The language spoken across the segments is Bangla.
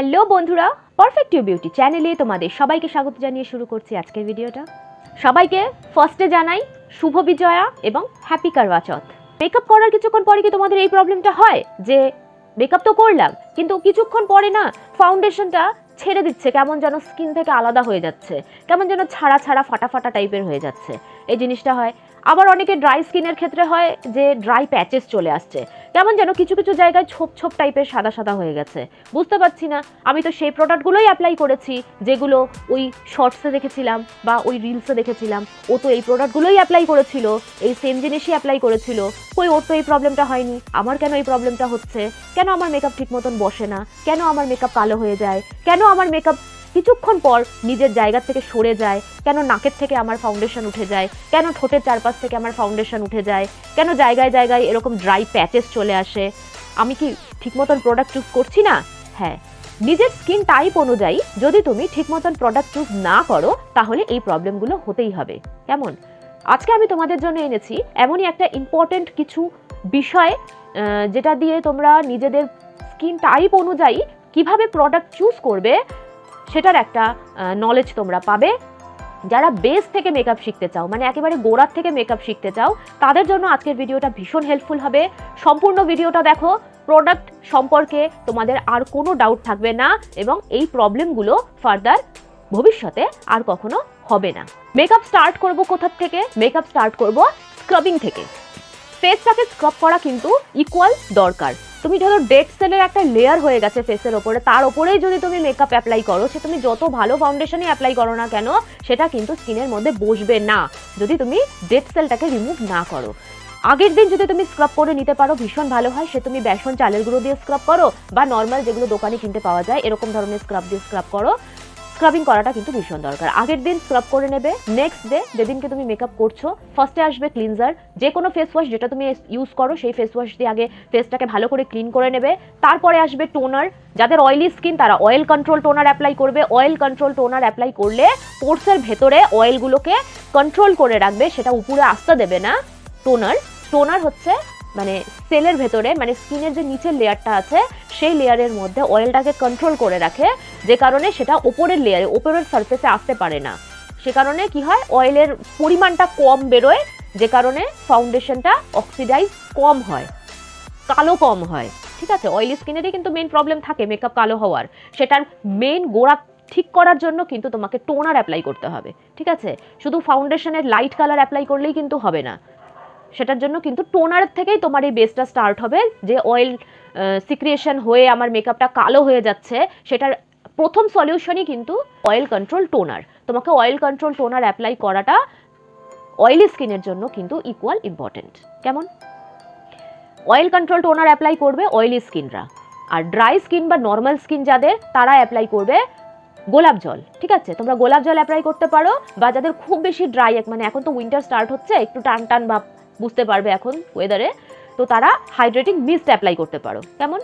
হ্যালো বন্ধুরা পারফেক্ট ইউ বিউটি চ্যানেলে তোমাদের সবাইকে স্বাগত জানিয়ে শুরু করছি আজকের ভিডিওটা। সবাইকে ফার্স্টে জানাই শুভ বিজয়া এবং হ্যাপি কারওয়া চৌথ মেকআপ করার কিছুক্ষণ পরে কি তোমাদের এই প্রবলেমটা হয়? যে মেকআপ তো করলাম, কিন্তু কিছুক্ষণ পরে না ফাউন্ডেশনটা ছেড়ে দিচ্ছে, কেমন যেন স্কিন থেকে আলাদা হয়ে যাচ্ছে, কেমন যেন ছাড়া ছাড়া ফাটা ফাটা টাইপের হয়ে যাচ্ছে। এই জিনিসটা হয়। আবার অনেকে ড্রাই স্কিনের ক্ষেত্রে হয় যে ড্রাই প্যাচেস চলে আসছে। কেমন যেন কিছু কিছু জায়গায় ছোপ ছোপ টাইপের সাদা সাদা হয়ে গেছে। বুঝতে পারছি না, আমি তো সেই প্রোডাক্টগুলোই অ্যাপ্লাই করেছি, যেগুলো ওই শর্টসে দেখেছিলাম বা ওই রিলসে দেখেছিলাম। ও তো এই প্রোডাক্টগুলোই অ্যাপ্লাই করেছিল, এই সেম জিনিসই অ্যাপ্লাই করেছিল। কই, ওর তো এই প্রবলেমটা হয়নি, আমার কেন এই প্রবলেমটা হচ্ছে? কেন আমার মেকআপ ঠিক মতন বসে না? কেন আমার মেকআপ কালো হয়ে যায়? কেন আমার মেকআপ কিছুক্ষণ পর নিজের জায়গা থেকে সরে যায়। কেন নাকের থেকে আমার ফাউন্ডেশন উঠে যায়? কেন ঠোঁটের চারপাশ থেকে আমার ফাউন্ডেশন উঠে যায়? কেন জায়গায় জায়গায় এরকম ড্রাই প্যাচেস চলে আসে? আমি কি ঠিক মতন প্রোডাক্ট চুজ করছি না? হ্যাঁ নিজের স্কিন টাইপ অনুযায়ী যদি তুমি ঠিক মতন প্রোডাক্ট চুজ না করো, তাহলে এই প্রবলেমগুলো হতেই হবে। কেমন? আজকে আমি তোমাদের জন্য এনেছি এমনই একটা ইম্পর্টেন্ট কিছু বিষয় যেটা দিয়ে তোমরা নিজেদের স্কিন টাইপ অনুযায়ী কীভাবে প্রোডাক্ট চুজ করবে সেটার একটা নলেজ তোমরা পাবে। যারা বেস থেকে মেকআপ শিখতে চাও মানে একেবারে গোড়ার থেকে মেকআপ শিখতে চাও, তাদের জন্য আজকের ভিডিওটা ভীষণ হেল্পফুল হবে। সম্পূর্ণ ভিডিওটা দেখো প্রোডাক্ট সম্পর্কে তোমাদের আর কোনো ডাউট থাকবে না এবং এই প্রবলেমগুলো ফার্দার ভবিষ্যতে আর কখনো হবে না। মেকআপ স্টার্ট করব কোথার থেকে? মেকআপ স্টার্ট করব স্ক্রাবিং থেকে। ফেসটাকে স্ক্রাব করা কিন্তু ইকুয়াল দরকার। তুমি ধরো ডেড সেলের একটা লেয়ার হয়ে গেছে ফেসের ওপরে, তার ওপরেই যদি তুমি মেকআপ অ্যাপ্লাই করো, সে তুমি যত ভালো ফাউন্ডেশনই অ্যাপ্লাই করো না কেন, সেটা কিন্তু স্কিনের মধ্যে বসবে না। যদি তুমি ডেড সেলটাকে রিমুভ না করো। আগের দিন যদি তুমি স্ক্রাব করে নিতে পারো, ভীষণ ভালো হয়, সে তুমি বেসন, চালের গুঁড়ো দিয়ে স্ক্রাব করো, বা নর্মাল যেগুলো দোকানে কিনতে পাওয়া যায়, এরকম ধরনের স্ক্রাব দিয়ে স্ক্রাব করো। স্ক্রাবিং করাটা কিন্তু ভীষণ দরকার। আগের দিন স্ক্রাব করে নেবে নেক্সট ডে যেদিনকে তুমি মেকআপ করছ ফার্স্টে আসবে ক্লিনজার যে কোনো ফেস ওয়াশ যেটা তুমি ইউজ করো, সেই ফেস ওয়াশ দিয়ে আগে ফেসটাকে ভালো করে ক্লিন করে নেবে। তারপরে আসবে টোনার যাদের অয়েলি স্কিন তারা অয়েল কন্ট্রোল টোনার অ্যাপ্লাই করবে। অয়েল কন্ট্রোল টোনার অ্যাপ্লাই করলে পোর্সের ভেতরে অয়েলগুলোকে কন্ট্রোল করে রাখবে, সেটা উপরে আসতে দেবে না। টোনার টোনার হচ্ছে মানে সেলের ভেতরে মানে স্কিনের যে নিচের লেয়ারটা আছে, সেই লেয়ারের মধ্যে অয়েলটাকে কন্ট্রোল করে রাখে। যে কারণে সেটা ওপরের লেয়ারে ওপরের সারফেসে আসতে পারে না। সে কারণে কি হয়? অয়েলের পরিমাণটা কম বেরোয়, যে কারণে ফাউন্ডেশনটা অক্সিডাইজ কম হয়, কালো কম হয়। ঠিক আছে? অয়েলি স্কিনেরই কিন্তু মেন প্রবলেম থাকে মেকআপ কালো হওয়ার। সেটার মেন গোড়া ঠিক করার জন্য কিন্তু তোমাকে টোনার অ্যাপ্লাই করতে হবে। ঠিক আছে? শুধু ফাউন্ডেশনের লাইট কালার অ্যাপ্লাই করলেই কিন্তু হবে না। সেটার জন্য কিন্তু টোনার থেকেই তোমার এই বেসটা স্টার্ট হবে, যে অয়েল সিক্রিয়েশন হয়ে আমার মেকআপটা কালো হয়ে যাচ্ছে, সেটার প্রথম সলিউশনই কিন্তু অয়েল কন্ট্রোল টোনার তোমাকে অয়েল কন্ট্রোল টোনার অ্যাপ্লাই করাটা অয়েলি স্কিনের জন্য কিন্তু ইকুয়াল ইম্পর্টেন্ট কেমন? অয়েল কন্ট্রোল টোনার অ্যাপ্লাই করবে অয়েলি স্কিনরা আর ড্রাই স্কিন বা নর্মাল স্কিন যাদের, তারা অ্যাপ্লাই করবে গোলাপ জল। ঠিক আছে? তোমরা গোলাপ জল অ্যাপ্লাই করতে পারো, বা যাদের খুব বেশি ড্রাই মানে এখন তো উইন্টার স্টার্ট হচ্ছে, একটু টান টান ভাব বুঝতে পারবে এখন ওয়েদারে তো তারা হাইড্রেটিং মিস্ট অ্যাপ্লাই করতে পারো। কেমন?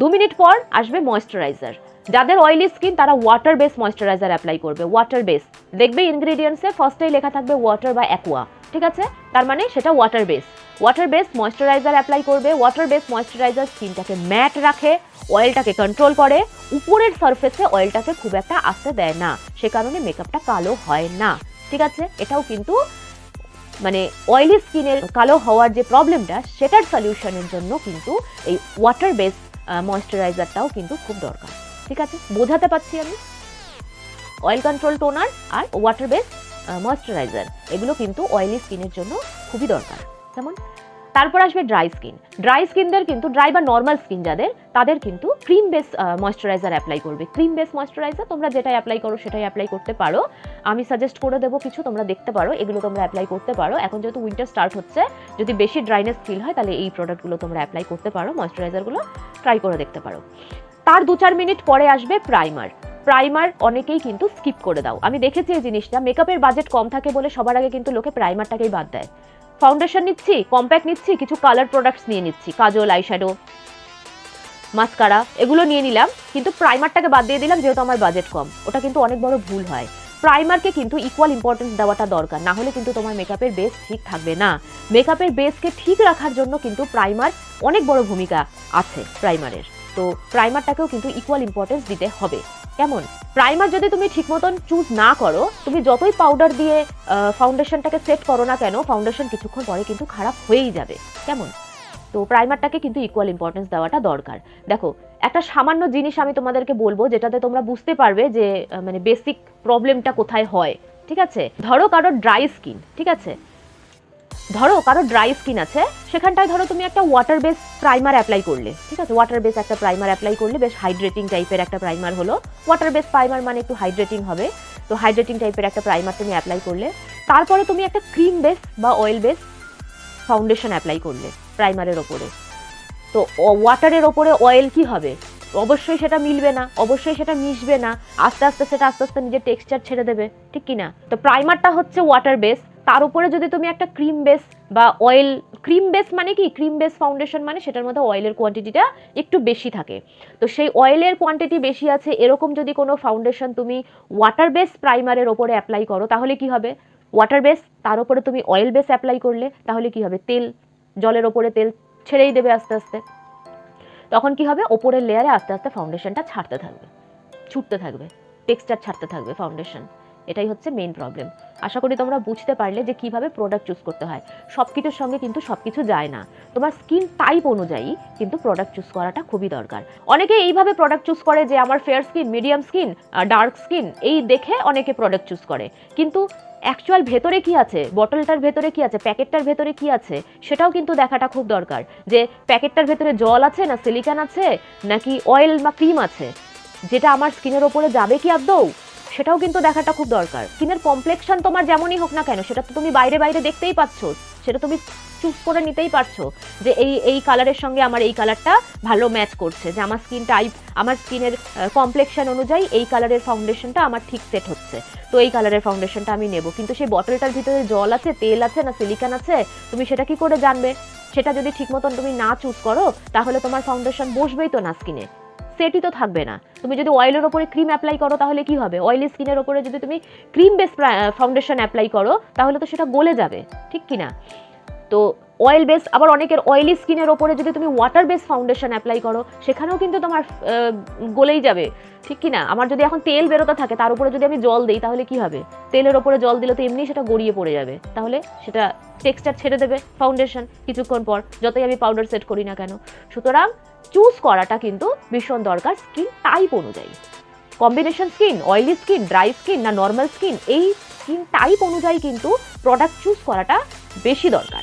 দু মিনিট পর আসবে ময়েশ্চারাইজার যাদের অয়েলি স্কিন তারা ওয়াটার বেস ময়েশ্চারাইজার অ্যাপ্লাই করবে। ওয়াটার বেস দেখবে ইনগ্রেডিয়েন্টসে ফার্স্টেই লেখা থাকবে ওয়াটার বা অ্যাকোয়া ঠিক আছে? তার মানে সেটা water base water base moisturiser apply করবে। ওয়াটার বেস ময়েশ্চারাইজার স্কিনটাকে ম্যাট রাখে অয়েলটাকে কন্ট্রোল করে। উপরের সারফেসে অয়েলটাকে খুব একটা আসতে দেয় না। সে কারণে মেকআপটা কালো হয় না। ঠিক আছে? এটাও কিন্তু মানে অয়েলি স্কিনের কালো হওয়ার যে প্রবলেমটা সেটার সলিউশনের জন্য কিন্তু এই ওয়াটার বেস ময়েশ্চারাইজারটাও কিন্তু খুব দরকার। ঠিক আছে? বোঝাতে পারছি আমি? অয়েল কন্ট্রোল টোনার আর ওয়াটার বেস ময়েশ্চারাইজার এগুলো কিন্তু অয়েলি স্কিনের জন্য খুবই দরকার। যেমন তারপর আসবে ড্রাই স্কিন ড্রাই স্কিনদের কিন্তু ড্রাই বা নর্মাল স্কিন যাদের, তাদের কিন্তু ক্রিম বেস ময়েশ্চারাইজার অ্যাপ্লাই করবে। ক্রিম বেস ময়েশ্চারাইজার তোমরা যেটাই অ্যাপ্লাই করো সেটাই অ্যাপ্লাই করতে পারো। আমি সাজেস্ট করে দেবো কিছু, তোমরা দেখতে পারো, এগুলো তোমরা অ্যাপ্লাই করতে পারো। এখন যেহেতু উইন্টার স্টার্ট হচ্ছে, যদি বেশি ড্রাইনেস ফিল হয়, তাহলে এই প্রোডাক্টগুলো তোমরা অ্যাপ্লাই করতে পারো ময়েশ্চারাইজারগুলো ট্রাই করে দেখতে পারো। তার দু চার মিনিট পরে আসবে প্রাইমার প্রাইমার অনেকেই কিন্তু স্কিপ করে দাও। আমি দেখেছি এই জিনিসটা। মেকআপের বাজেট কম থাকে বলে সবার আগে কিন্তু লোকে প্রাইমারটাকেই বাদ দেয়। ফাউন্ডেশন নিচ্ছি কম্প্যাক্ট নিচ্ছি, কিছু কালার প্রোডাক্টস নিয়ে নিচ্ছি, কাজল আইশ্যাডো মাস্কারা এগুলো নিয়ে নিলাম, কিন্তু প্রাইমারটাকে বাদ দিয়ে দিলাম যেহেতু আমার বাজেট কম। ওটা কিন্তু অনেক বড় ভুল হয়। প্রাইমারকে কিন্তু ইকুয়াল ইম্পর্টেন্স দেওয়াটা দরকার, না হলে কিন্তু তোমার মেকআপের বেস ঠিক থাকবে না। মেকআপের বেসকে ঠিক রাখার জন্য কিন্তু প্রাইমার অনেক বড় ভূমিকা আছে প্রাইমারের তো প্রাইমারটাকেও কিন্তু ইকুয়াল ইম্পর্টেন্স দিতে হবে। কেমন? প্রাইমার যদি তুমি ঠিক মতন চুজ না করো, তুমি যতই পাউডার দিয়ে ফাউন্ডেশনটাকে সেট করো না কেন ফাউন্ডেশন কিছুক্ষণ পরে কিন্তু খারাপ হয়েই যাবে। কেমন? তো প্রাইমারটাকে কিন্তু ইকুয়াল ইম্পর্টেন্স দেওয়াটা দরকার। দেখো, একটা সামান্য জিনিস আমি তোমাদেরকে বলব যেটাতে তোমরা বুঝতে পারবে যে মানে বেসিক প্রবলেমটা কোথায় হয়, ঠিক আছে? ধরো কারোর ড্রাই স্কিন ঠিক আছে? ধরো কারও ড্রাই স্কিন আছে, সেখানটায় ধরো তুমি একটা ওয়াটার বেস প্রাইমার অ্যাপ্লাই করলে, ঠিক আছে? ওয়াটার বেস একটা প্রাইমার অ্যাপ্লাই করলে বেশ হাইড্রেটিং টাইপের একটা প্রাইমার হলো। ওয়াটার বেস প্রাইমার মানে একটু হাইড্রেটিং হবে, তো হাইড্রেটিং টাইপের একটা প্রাইমার তুমি অ্যাপ্লাই করলে। তারপরে তুমি একটা ক্রিম বেস বা অয়েল বেস ফাউন্ডেশন অ্যাপ্লাই করলে প্রাইমারের ওপরে। তো ওয়াটারের ওপরে অয়েল কি হবে? অবশ্যই সেটা মিলবে না, অবশ্যই সেটা মিশবে না, আস্তে আস্তে, সেটা আস্তে আস্তে নিজের টেক্সচার ছেড়ে দেবে, ঠিক কি না তো প্রাইমারটা হচ্ছে ওয়াটার বেস তার উপরে যদি তুমি একটা ক্রিম বেস বা অয়েল ক্রিম বেস মানে কি? ক্রিম বেস ফাউন্ডেশন মানে সেটার মধ্যে অয়েলের কোয়ান্টিটিটা একটু বেশি থাকে। তো সেই অয়েলের কোয়ান্টিটি বেশি আছে, এরকম যদি কোনো ফাউন্ডেশন তুমি ওয়াটার বেস প্রাইমারের ওপরে অ্যাপ্লাই করো, তাহলে কি হবে? ওয়াটার বেস তার উপরে তুমি অয়েল বেস অ্যাপ্লাই করলে, তাহলে কি হবে? তেল, জলের ওপরে তেল ছেড়েই দেবে আস্তে আস্তে। তখন কি হবে? ওপরের লেয়ারে আস্তে আস্তে ফাউন্ডেশনটা ছাড়তে থাকবে। ছুটতে থাকবে। টেক্সচার ছাড়তে থাকবে ফাউন্ডেশন এটাই হচ্ছে মেইন প্রবলেম আশা করি তোমরা বুঝতে পারলে যে কীভাবে প্রোডাক্ট চুজ করতে হয়। সব কিছুর সঙ্গে কিন্তু সব কিছু যায় না। তোমার স্কিন টাইপ অনুযায়ী কিন্তু প্রোডাক্ট চুজ করাটা খুবই দরকার। অনেকে এইভাবে প্রোডাক্ট চুজ করে যে আমার fair skin medium skin dark skin এই দেখে অনেকে প্রোডাক্ট চুজ করে। কিন্তু অ্যাকচুয়াল ভেতরে কি আছে? বটলটার ভেতরে কি আছে? প্যাকেটটার ভেতরে কি আছে? সেটাও কিন্তু দেখাটা খুব দরকার। যে প্যাকেটটার ভেতরে জল আছে না সিলিকান আছে, নাকি অয়েল বা ক্রিম আছে? যেটা আমার স্কিনের ওপরে যাবে কি আদৌ? সেটাও কিন্তু দেখাটা খুব দরকার। স্কিনের কমপ্লেকশন তোমার যেমনই হোক না কেন, সেটা তো তুমি বাইরে বাইরে দেখতেই পাচ্ছ। সেটা তুমি চুজ করে নিতেই পারছ যে এই এই কালারের সঙ্গে আমার এই কালারটা ভালো ম্যাচ করছে, যে আমার স্কিন টাইপ আমার স্কিনের কমপ্লেকশন অনুযায়ী এই কালারের ফাউন্ডেশনটা আমার ঠিক সেট হচ্ছে। তো এই কালারের ফাউন্ডেশনটা আমি নেব। কিন্তু সেই বটলটার ভিতরে জল আছে, তেল আছে না সিলিকান আছে, তুমি সেটা কি করে জানবে? সেটা যদি ঠিক মতন তুমি না চুজ করো, তাহলে তোমার ফাউন্ডেশন বসবেই তো না স্কিনে সেটই তো থাকবে না। তুমি যদি অয়েলের ওপরে ক্রিম অ্যাপ্লাই করো, তাহলে কি হবে? অয়েলি স্কিনের ওপরে যদি তুমি ক্রিম বেস ফাউন্ডেশন অ্যাপ্লাই করো, তাহলে তো সেটা গলে যাবে, ঠিক কি না তো অয়েল বেস আবার অনেকের অয়েলি স্কিনের ওপরে যদি তুমি ওয়াটার বেস ফাউন্ডেশন অ্যাপ্লাই করো, সেখানেও কিন্তু তোমার গলেই যাবে, ঠিক কি না আমার যদি এখন তেল বেরোতে থাকে, তার উপরে যদি আমি জল দিই, তাহলে কি হবে? তেলের ওপরে জল দিলে তো এমনি সেটা গড়িয়ে পড়ে যাবে। তাহলে সেটা টেক্সচার ছেড়ে দেবে ফাউন্ডেশন কিছুক্ষণ পর, যতই আমি পাউডার সেট করি না কেন। সুতরাং চুজ করাটা কিন্তু ভীষণ দরকার স্কিন টাইপ অনুযায়ী। Combination skin oily skin dry skin না নর্মাল স্কিন এই স্কিন টাইপ অনুযায়ী কিন্তু প্রোডাক্ট চুজ করাটা বেশি দরকার।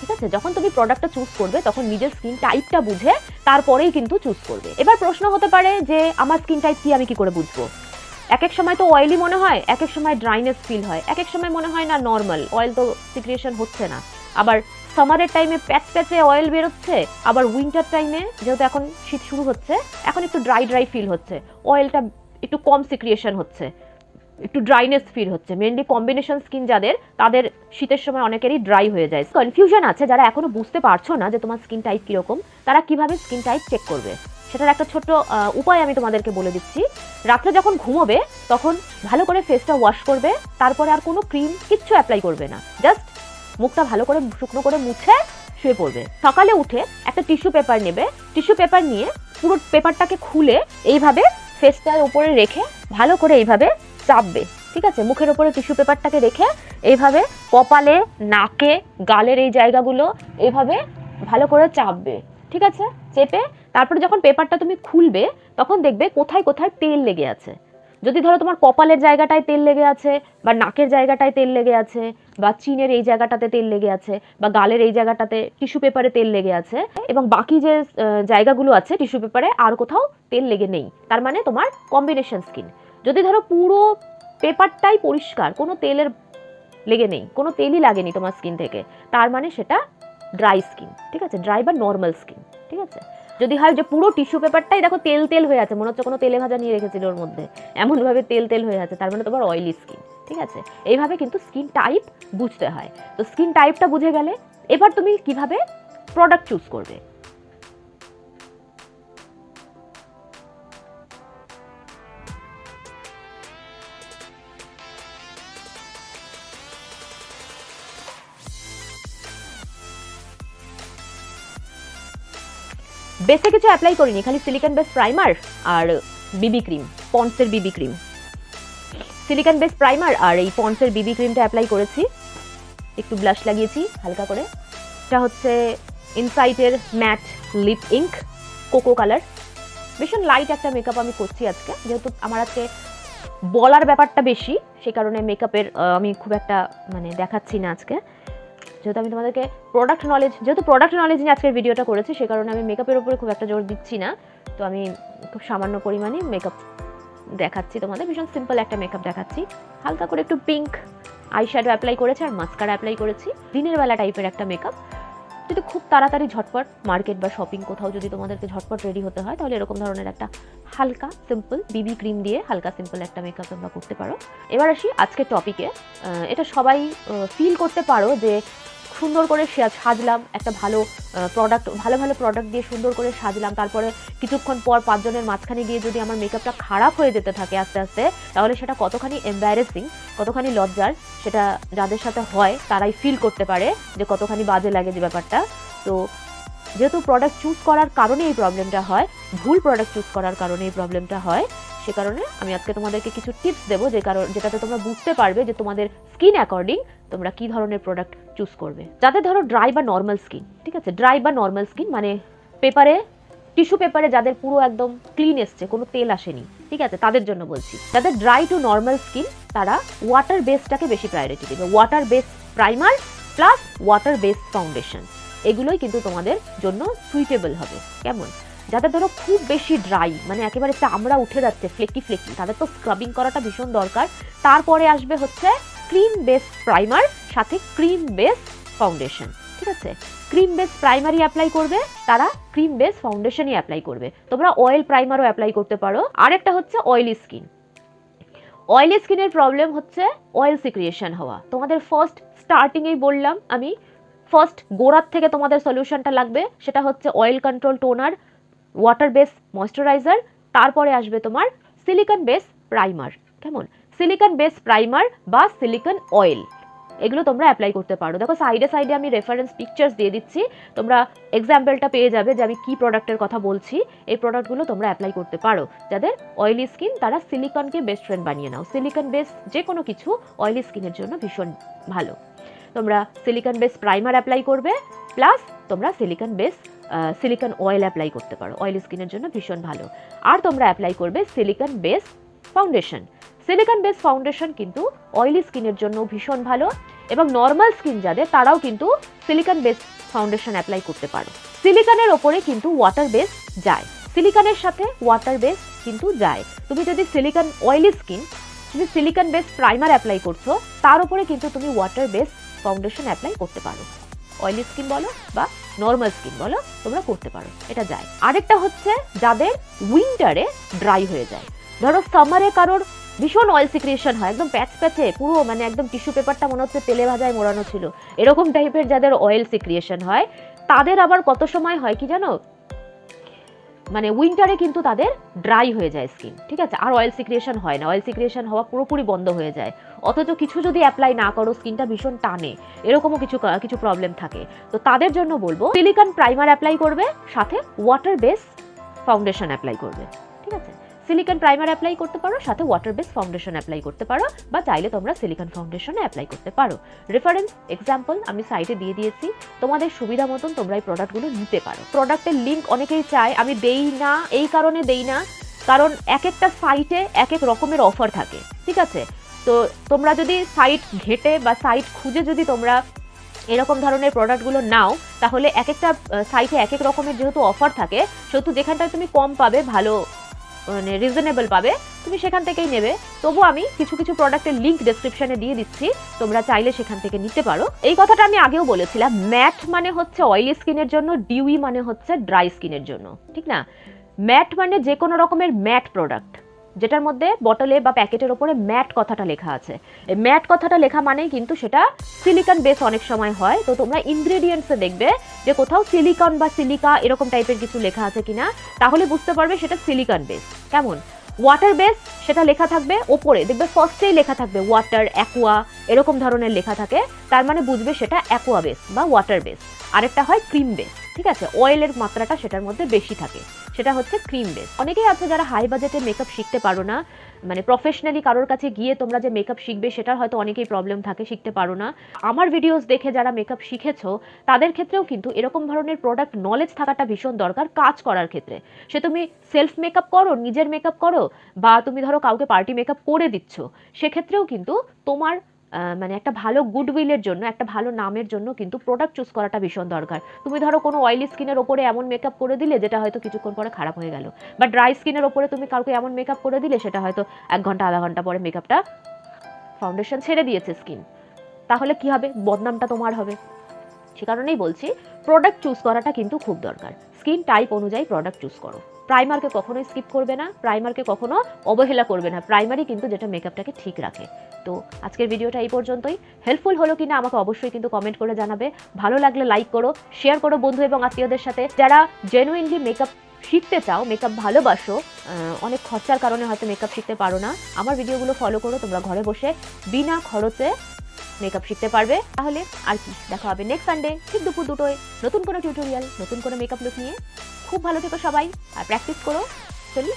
ঠিক আছে? যখন তুমি প্রোডাক্টটা চুজ করবে, তখন নিজের স্কিন টাইপটা বুঝে তারপরেই কিন্তু চুজ করবে। এবার প্রশ্ন হতে পারে যে, আমার স্কিন টাইপ কি আমি কি করে বুঝব? এক এক সময় তো অয়েলি মনে হয় এক এক সময় ড্রাইনেস ফিল হয়। এক এক সময় মনে হয় না নর্মাল অয়েল তো সিক্রিয়েশন হচ্ছে না। আবার সামারের টাইমে প্যাচ প্যাচে অয়েল বেরোচ্ছে, আবার উইন্টার টাইমে যেহেতু এখন শীত শুরু হচ্ছে, এখন একটু ড্রাই ড্রাই ফিল হচ্ছে। অয়েলটা একটু কম সিক্রিয়েশন হচ্ছে, একটু ড্রাইনেস ফিল হচ্ছে। মেনলি কম্বিনেশন স্কিন যাদের, তাদের শীতের সময় অনেকেরই ড্রাই হয়ে যায়। কনফিউশন আছে, যারা এখনও বুঝতে পারছ না যে তোমার স্কিন টাইপ কীরকম, তারা কীভাবে স্কিন টাইপ চেক করবে? সেটার একটা ছোট্ট উপায় আমি তোমাদেরকে বলে দিচ্ছি। রাত্রে যখন ঘুমোবে, তখন ভালো করে ফেসটা ওয়াশ করবে, তারপরে আর কোনো ক্রিম কিচ্ছু অ্যাপ্লাই করবে না। জাস্ট মুখটা ভালো করে শুকনো করে মুছে শুয়ে পড়বে। সকালে উঠে একটা টিস্যু পেপার নেবে। টিস্যু পেপার নিয়ে পুরো পেপারটাকে খুলে এইভাবে ফেসটার উপরে রেখে ভালো করে এইভাবে চাপবে, ঠিক আছে? মুখের উপরে টিস্যু পেপারটাকে রেখে এইভাবে কপালে, নাকে, গালের এই জায়গাগুলো এইভাবে ভালো করে চাপবে, ঠিক আছে? চেপে তারপরে যখন পেপারটা তুমি খুলবে, তখন দেখবে কোথায় কোথায় তেল লেগে আছে। যদি ধরো তোমার কপালের জায়গাটায় তেল লেগে আছে, বা নাকের জায়গাটায় তেল লেগে আছে, বা চিনের এই জায়গাটাতে তেল লেগে আছে, বা গালের এই জায়গাটাতে টিস্যু পেপারে তেল লেগে আছে, এবং বাকি যে জায়গাগুলো আছে টিস্যু পেপারে আর কোথাও তেল লেগে নেই, তার মানে তোমার কম্বিনেশন স্কিন যদি ধরো পুরো পেপারটাই পরিষ্কার, কোনো তেলের লেগে নেই, কোনো তেলই লাগেনি তোমার স্কিন থেকে, তার মানে সেটা ড্রাই স্কিন ঠিক আছে? ড্রাই বা নর্মাল স্কিন ঠিক আছে? যদি হয় যে পুরো টিস্যু পেপারটাই দেখো তেল তেল হয়ে আছে। মনে হচ্ছে কোনো তেলে ভাজা নিয়ে রেখেছিল ওর মধ্যে। এমনভাবে তেল তেল হয়ে আছে। তার মানে তোমার অয়েলি স্কিন ঠিক আছে? এইভাবে কিন্তু স্কিন টাইপ বুঝতে হয়। তো স্কিন টাইপটা বুঝে গেলে এবার তুমি কীভাবে প্রোডাক্ট চুজ করবে? বেসে কিছু অ্যাপ্লাই করিনি, খালি সিলিকন বেস প্রাইমার আর বিবি cream পন্সের BB cream silicone base primer আর এই পন্সের বিবি ক্রিমটা অ্যাপ্লাই করেছি। একটু ব্লাশ লাগিয়েছি, হালকা করে। এটা হচ্ছে ইনসাইটের matte lip ink cocoa colour ভীষণ লাইট একটা মেকআপ আমি করছি আজকে, যেহেতু আমার আজকে বলার ব্যাপারটা বেশি সেই কারণে মেকআপের আমি খুব একটা মানে দেখাচ্ছি না আজকে। যেহেতু আমি তোমাদেরকে প্রোডাক্ট নলেজ যেহেতু প্রোডাক্ট নলেজ নিয়ে আজকের ভিডিওটা করেছি, সে কারণে আমি মেকআপের উপরে খুব একটা জোর দিচ্ছি না। তো আমি খুব সামান্য পরিমাণে মেকআপ দেখাচ্ছি তোমাদের, ভীষণ সিম্পল একটা মেকআপ দেখাচ্ছি। হালকা করে একটু পিঙ্ক আই শ্যাডো অ্যাপ্লাই করেছি আর মাস্কারা অ্যাপ্লাই করেছি। দিনের বেলা টাইপের একটা মেকআপ যদি খুব তাড়াতাড়ি ঝটপট মার্কেট বা শপিং কোথাও যদি তোমাদেরকে ঝটপট রেডি হতে হয়, তাহলে এরকম ধরনের একটা হালকা সিম্পল বিবি ক্রিম দিয়ে হালকা সিম্পল একটা মেকআপ তোমরা করতে পারো। এবার আসি আজকের টপিকে এটা সবাই ফিল করতে পারো যে সুন্দর করে সাজলাম, একটা ভালো প্রোডাক্ট ভালো ভালো প্রোডাক্ট দিয়ে সুন্দর করে সাজলাম। তারপরে কিছুক্ষণ পর পাঁচজনের মাঝখানে গিয়ে যদি আমার মেকআপটা খারাপ হয়ে যেতে থাকে আস্তে আস্তে, তাহলে সেটা কতখানি এম্বারেসিং কতখানি লজ্জার, সেটা যাদের সাথে হয় তারাই ফিল করতে পারে যে কতখানি বাজে লাগে যে ব্যাপারটা। তো যেহেতু প্রোডাক্ট চুজ করার কারণে এই প্রবলেমটা হয়, ভুল প্রোডাক্ট চুজ করার কারণে এই প্রবলেমটা হয় সে কারণে আমি আজকে তোমাদেরকে কিছু টিপস দেবো যে কারণ, যেটাতে তোমরা বুঝতে পারবে যে তোমাদের স্কিন অ্যাকর্ডিং তোমরা কি ধরনের প্রোডাক্ট চুজ করবে। যাদের ধরো ড্রাই বা নর্মাল স্কিন ঠিক আছে? ড্রাই বা নর্মাল স্কিন মানে পেপারে টিস্যু পেপারে যাদের পুরো একদম ক্লিন এসছে, কোনো তেল আসেনি, ঠিক আছে? তাদের জন্য বলছি। যাদের ড্রাই টু নর্মাল স্কিন তারা ওয়াটার বেসটাকে বেশি প্রায়োরিটি দেবে। Water base primer plus water base foundation এগুলোই কিন্তু তোমাদের জন্য সুইটেবল হবে। কেমন? যাদের ধরো খুব বেশি ড্রাই মানে একেবারে চামড়া উঠে যাচ্ছে ফ্লেকি ফ্লেকি তাদের তো স্ক্রাবিং করাটা ভীষণ দরকার। তারপরে আসবে হচ্ছে ক্রিম বেস প্রাইমার সাথে ক্রিম বেস ফাউন্ডেশন ঠিক আছে? ক্রিম বেস প্রাইমারি অ্যাপ্লাই করবে, তারা ক্রিম বেস ফাউন্ডেশনই অ্যাপ্লাই করবে। তোমরা অয়েল প্রাইমারও অ্যাপ্লাই করতে পারো। আরেকটা হচ্ছে অয়েলি স্কিন অয়েলি স্কিনের প্রবলেম হচ্ছে অয়েল সিক্রিয়েশন হওয়া। তোমাদের ফার্স্ট স্টার্টিংয়েই বললাম আমি ফার্স্ট গোড়ার থেকে তোমাদের সলিউশনটা লাগবে, সেটা হচ্ছে oil control toner water base moisturizer তারপরে আসবে তোমার সিলিকন বেস প্রাইমার কেমন? সিলিকন বেস প্রাইমার বা সিলিকন অয়েল এগুলো তোমরা অ্যাপ্লাই করতে পারো। দেখো সাইডে সাইডে আমি রেফারেন্স পিকচার্স দিয়ে দিচ্ছি। তোমরা এক্সাম্পলটা পেয়ে যাবে যে আমি কি প্রোডাক্টের কথা বলছি। এই প্রোডাক্টগুলো তোমরা অ্যাপ্লাই করতে পারো। যাদের অয়েলি স্কিন তারা সিলিকনকে বেস্ট ফ্রেন্ড বানিয়ে নাও। সিলিকন বেস যে কোনো কিছু অয়েলি স্কিনের জন্য ভীষণ ভালো। তোমরা সিলিকন বেস প্রাইমার অ্যাপ্লাই করবে প্লাস তোমরা silicone base silicone oil apply করতে পারো। অয়েলি স্কিনের জন্য ভীষণ ভালো। আর তোমরা অ্যাপ্লাই করবে silicone base foundation silicone base foundation কিন্তু অয়েলি স্কিনের জন্য ভীষণ ভালো এবং নর্মাল স্কিন যাদের, তারাও কিন্তু সিলিকন বেস ফাউন্ডেশন অ্যাপ্লাই করতে পারো। সিলিকনের ওপরে কিন্তু ওয়াটার বেস যায়। সিলিকনের সাথে ওয়াটার বেস কিন্তু যায়। তুমি যদি সিলিকন অয়েলি স্কিন তুমি সিলিকন বেস প্রাইমার অ্যাপ্লাই করছ, তার উপরে কিন্তু তুমি ওয়াটার বেস ফাউন্ডেশন অ্যাপ্লাই করতে পারো। অয়েলি স্কিন বলো বা নর্মাল স্কিন বলো, তোমরা করতে পারো, এটা যায়। আরেকটা হচ্ছে, যাদের উইন্টারে ড্রাই হয়ে যায়। ধরো সামারে কারোর ভীষণ অয়েল সিক্রিয়েশন হয়, একদম প্যাচ প্যাচে, পুরো মানে একদম টিস্যু পেপারটা মনে হচ্ছে তেলে ভাজায় মোড়ানো ছিল। এরকম টাইপের যাদের অয়েল সিক্রিয়েশন হয়, তাদের আবার কত সময় হয় কি জানো? মানে উইন্টারে কিন্তু তাদের ড্রাই হয়ে যায় স্কিন ঠিক আছে? আর অয়েল সিক্রিয়েশন হয় না। অয়েল সিক্রিয়েশন হওয়া পুরোপুরি বন্ধ হয়ে যায়। অথচ কিছু যদি অ্যাপ্লাই না করো স্কিনটা ভীষণ টানে। এরকমও কিছু কিছু প্রবলেম থাকে। তো তাদের জন্য বলব সিলিকন প্রাইমার অ্যাপ্লাই করবে, সাথে ওয়াটার বেস ফাউন্ডেশন অ্যাপ্লাই করবে। সিলিকন প্রাইমার অ্যাপ্লাই করতে পারো, সাথে ওয়াটার বেস ফাউন্ডেশন অ্যাপ্লাই করতে পারো, বা চাইলে তোমরা সিলিকন ফাউন্ডেশনে অ্যাপ্লাই করতে পারো। রেফারেন্স এক্সাম্পল আমি সাইটে দিয়ে দিয়েছি। তোমাদের সুবিধা মতন তোমরা এই প্রোডাক্টগুলো নিতে পারো। প্রোডাক্টের লিঙ্ক অনেকেই চায়, আমি দেই না, এই কারণে দেই না। কারণ এক একটা সাইটে এক এক রকমের অফার থাকে, ঠিক আছে? তো তোমরা যদি সাইট ঘেটে বা সাইট খুঁজে যদি তোমরা এরকম ধরনের প্রোডাক্টগুলো নাও, তাহলে এক একটা সাইটে এক এক রকমের যেহেতু অফার থাকে, সেহেতু যেখানটায় তুমি কম পাবে, ভালো মানে রিজনেবল পাবে, তুমি সেখান থেকেই নেবে। তবু আমি কিছু কিছু প্রোডাক্টের লিঙ্ক ডেসক্রিপশনে দিয়ে দিচ্ছি, তোমরা চাইলে সেখান থেকে নিতে পারো। এই কথাটা আমি আগেও বলেছিলাম ম্যাট মানে হচ্ছে অয়েলি স্কিনের জন্য ডিউই মানে হচ্ছে ড্রাই স্কিনের জন্য, ঠিক না? ম্যাট মানে যে কোনো রকমের ম্যাট প্রোডাক্ট যেটার মধ্যে বটলে বা প্যাকেটের ওপরে ম্যাট কথাটা লেখা আছে। এই ম্যাট কথাটা লেখা মানেই কিন্তু সেটা সিলিকন বেস অনেক সময় হয়। তো তোমরা ইনগ্রেডিয়েন্টসে দেখবে যে কোথাও সিলিকন বা সিলিকা এরকম টাইপের কিছু লেখা আছে কিনা, তাহলে বুঝতে পারবে সেটা সিলিকন বেস কেমন? ওয়াটার বেস সেটা লেখা থাকবে ওপরে। দেখবে ফার্স্টেই লেখা থাকবে ওয়াটার অ্যাকোয়া এরকম ধরনের লেখা থাকে। তার মানে বুঝবে সেটা অ্যাকোয়া বেস বা ওয়াটার বেস আরেকটা হয় ক্রিম বেস ঠিক আছে? অয়েলের মাত্রাটা সেটার মধ্যে বেশি থাকে। সেটা হচ্ছে ক্রিম বেস অনেকেই আছে যারা হাই বাজেটে মেকআপ শিখতে পারো না। মানে প্রফেশনালি কারোর কাছে গিয়ে তোমরা যে মেকআপ শিখবে, সেটার হয়তো অনেকেই প্রবলেম থাকে, শিখতে পারো না। আমার ভিডিওস দেখে যারা মেকআপ শিখেছো, তাদের ক্ষেত্রেও কিন্তু এরকম ধরনের প্রোডাক্ট নলেজ থাকাটা ভীষণ দরকার কাজ করার ক্ষেত্রে। সে তুমি সেলফ মেকআপ করো, নিজের মেকআপ করো, বা তুমি ধরো কাউকে পার্টি মেকআপ করে দিচ্ছ, সেক্ষেত্রেও কিন্তু তোমার মানে একটা ভালো গুডউইলের জন্য, একটা ভালো নামের জন্য কিন্তু প্রোডাক্ট চুজ করাটা ভীষণ দরকার। তুমি ধরো কোনো অয়েলি স্কিনের ওপরে এমন মেকআপ করে দিলে, যেটা হয়তো কিছুক্ষণ পরে খারাপ হয়ে গেল। বা ড্রাই স্কিনের ওপরে তুমি কাউকে এমন মেকআপ করে দিলে, সেটা হয়তো এক ঘণ্টা, আধা ঘণ্টা পরে মেকআপটা ফাউন্ডেশন ছেড়ে দিয়েছে স্কিন তাহলে কি হবে? বদনামটা তোমার হবে। সে কারণেই বলছি প্রোডাক্ট চুজ করাটা কিন্তু খুব দরকার। স্কিন টাইপ অনুযায়ী প্রোডাক্ট চুজ করো। প্রাইমারকে কখনোই স্কিপ করবে না প্রাইমারকে কখনো অবহেলা করবে না। প্রাইমারি কিন্তু যেটা মেকআপটাকে ঠিক রাখে। তো আজকের ভিডিওটা এই পর্যন্তই। হেল্পফুল হলো কিনা আমাকে অবশ্যই কিন্তু কমেন্ট করে জানাবে। ভালো লাগলে লাইক করো শেয়ার করো বন্ধু এবং আত্মীয়দের সাথে। যারা জেনুইনলি মেকআপ শিখতে চাও মেকআপ ভালোবাসো অনেক খরচার কারণে হয়তো মেকআপ শিখতে পারো না। আমার ভিডিওগুলো ফলো করো তোমরা ঘরে বসে। বিনা খরচে মেকআপ শিখতে পারবে, তাহলে আর কি? দেখা হবে নেক্সট সানডে ঠিক দুপুর দুটোয়। নতুন কোনো টিউটোরিয়াল নতুন কোনো মেকআপ লুক নিয়ে। খুব ভালো থেকো সবাই, আর প্র্যাকটিস করো। চলি।